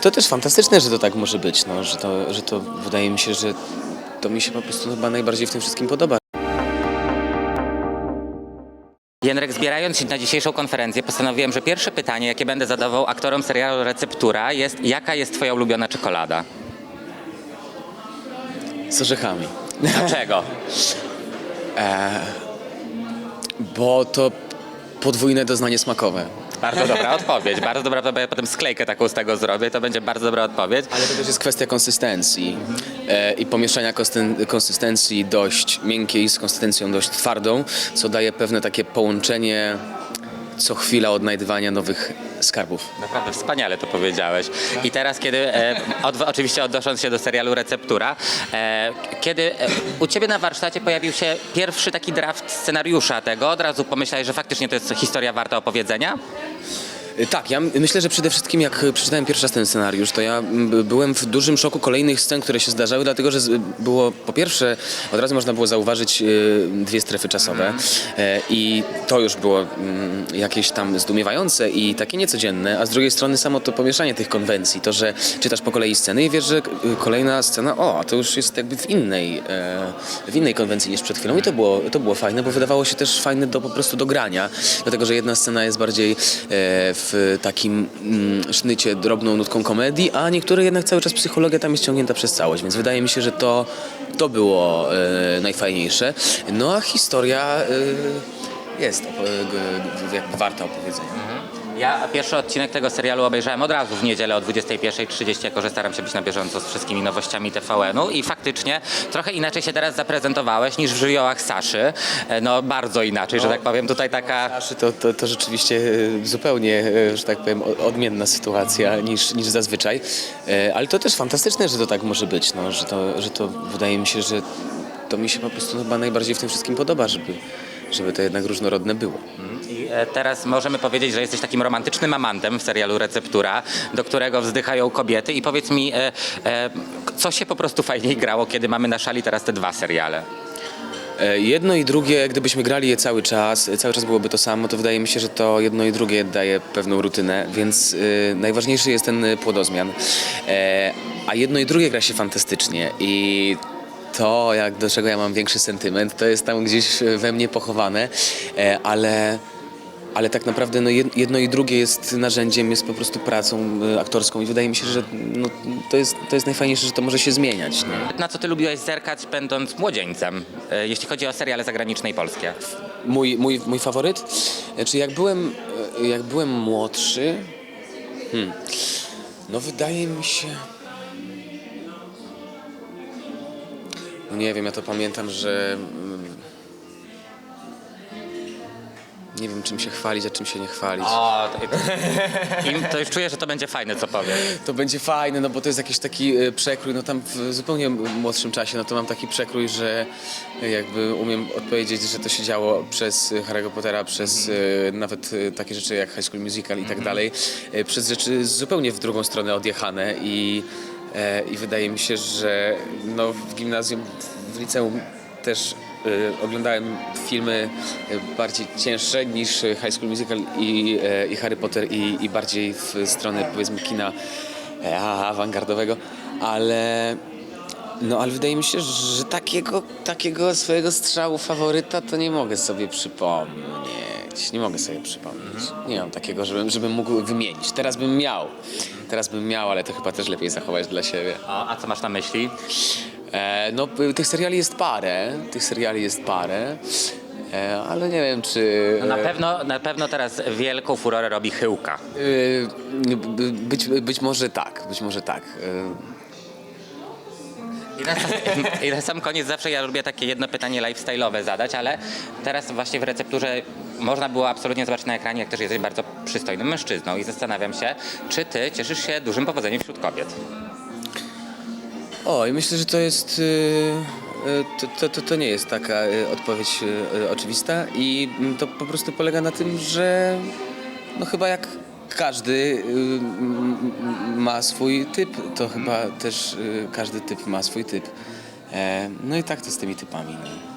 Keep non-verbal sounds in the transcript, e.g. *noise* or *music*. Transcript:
To też fantastyczne, że to tak może być, no, że, to, że to wydaje mi się, że to mi się po prostu chyba najbardziej w tym wszystkim podoba. Jędrek, zbierając się na dzisiejszą konferencję, postanowiłem, że pierwsze pytanie, jakie będę zadawał aktorom serialu Receptura jest, jaka jest twoja ulubiona czekolada? Z orzechami. Dlaczego? *laughs* Bo to podwójne doznanie smakowe. Bardzo *laughs* dobra odpowiedź, bardzo dobra odpowiedź. Ja potem sklejkę taką z tego zrobię, to będzie bardzo dobra odpowiedź. Ale to też jest kwestia konsystencji e, i pomieszania konsy- konsystencji dość miękkiej z konsystencją dość twardą, co daje pewne takie połączenie co chwila odnajdywania nowych skarbów. Naprawdę wspaniale to powiedziałeś. I teraz, kiedy, e, od, oczywiście odnosząc się do serialu Receptura, e, kiedy e, u ciebie na warsztacie pojawił się pierwszy taki draft scenariusza tego, od razu pomyślałeś, że faktycznie to jest historia warta opowiedzenia? Y, Tak, ja myślę, że przede wszystkim jak y, przeczytałem pierwszy raz ten scenariusz, to ja byłem w dużym szoku kolejnych scen, które się zdarzały, dlatego że z- było po pierwsze, od razu można było zauważyć dwie strefy czasowe e, i to już było jakieś tam zdumiewające i takie niecodzienne, a z drugiej strony samo to pomieszanie tych konwencji, to, że czytasz po kolei sceny i wiesz, że kolejna scena, o, a to już jest jakby w innej, e, w innej konwencji niż przed chwilą. I to było, to było fajne, bo wydawało się też fajne do po prostu do grania, dlatego że jedna scena jest bardziej e, w takim mm, sznycie drobną nutką komedii, a niektóre jednak cały czas psychologia tam jest ciągnięta przez całość, więc wydaje mi się, że to, to było e, najfajniejsze. No a historia e, jest jakby warta opowiedzenia. Ja pierwszy odcinek tego serialu obejrzałem od razu w niedzielę o 21.30, jako że staram się być na bieżąco z wszystkimi nowościami TVN-u i faktycznie trochę inaczej się teraz zaprezentowałeś niż w żywiołach Saszy. E, No bardzo inaczej, że tak powiem. Tutaj taka... Znaczy to, to, to rzeczywiście e, zupełnie, e, że tak powiem, odmienna sytuacja niż, niż zazwyczaj. Ale to też fantastyczne, że to tak może być, no, że, to, że to wydaje mi się, że to mi się po prostu chyba najbardziej w tym wszystkim podoba, żeby, żeby to jednak różnorodne było. I e, teraz możemy powiedzieć, że jesteś takim romantycznym amantem w serialu Receptura, do którego wzdychają kobiety i powiedz mi, e, e, co się po prostu fajniej grało, kiedy mamy na szali teraz te dwa seriale? Jedno i drugie, gdybyśmy grali je cały czas, cały czas byłoby to samo, to wydaje mi się, że to jedno i drugie daje pewną rutynę, więc y, najważniejszy jest ten płodozmian. E, a jedno i drugie gra się fantastycznie i to, jak do czego ja mam większy sentyment, to jest tam gdzieś e, we mnie pochowane, e, ale ale tak naprawdę no, jed- jedno i drugie jest narzędziem, jest po prostu pracą y, aktorską i wydaje mi się, że no, to, jest, to jest najfajniejsze, że to może się zmieniać. Nie? Na co ty lubiłeś zerkać, będąc młodzieńcem, e, jeśli chodzi o seriale zagraniczne i polskie? Mój, mój, mój faworyt? Czy jak byłem, e, jak byłem młodszy? Hmm. No wydaje mi się. Nie wiem, ja to pamiętam, że. mm, Nie wiem, czym się chwalić, a czym się nie chwalić. O, to, *laughs* im, to już czuję, że to będzie fajne, co powiem. To będzie fajne, no bo to jest jakiś taki e, przekrój, no tam w zupełnie młodszym czasie, no to mam taki przekrój, że jakby umiem odpowiedzieć, że to się działo przez e, Harry'ego Pottera, przez e, nawet e, takie rzeczy jak High School Musical i tak dalej, e, przez rzeczy zupełnie w drugą stronę odjechane i, e, i wydaje mi się, że no w gimnazjum, w liceum też e, oglądałem filmy e, bardziej cięższe niż e, High School Musical i, e, i Harry Potter i, i bardziej w stronę powiedzmy kina e, awangardowego, ale no ale wydaje mi się, że takiego, takiego swojego strzału faworyta to nie mogę sobie przypomnieć. Nie mogę sobie przypomnieć. Nie mam takiego, żebym, żebym mógł wymienić. Teraz bym miał. Teraz bym miał, ale to chyba też lepiej zachować dla siebie. O, a co masz na myśli? E, no, y, tych seriali jest parę, tych seriali jest parę, e, ale nie wiem, czy... No na, pewno, na pewno teraz wielką furorę robi Chyłka. y, być, być może tak, być może tak. Y, I na, sam, *laughs* I na sam koniec zawsze ja lubię takie jedno pytanie lifestyle'owe zadać, ale teraz właśnie w recepturze można było absolutnie zobaczyć na ekranie, jak też jesteś bardzo przystojnym mężczyzną i zastanawiam się, czy ty cieszysz się dużym powodzeniem wśród kobiet? O, i myślę, że to jest. y, y, To, to, to, to nie jest taka y, odpowiedź oczywista i mm, to po prostu polega na tym, że no chyba jak każdy y, m, m, ma swój typ, to chyba też każdy typ ma swój typ. E, No i tak to z tymi typami. No.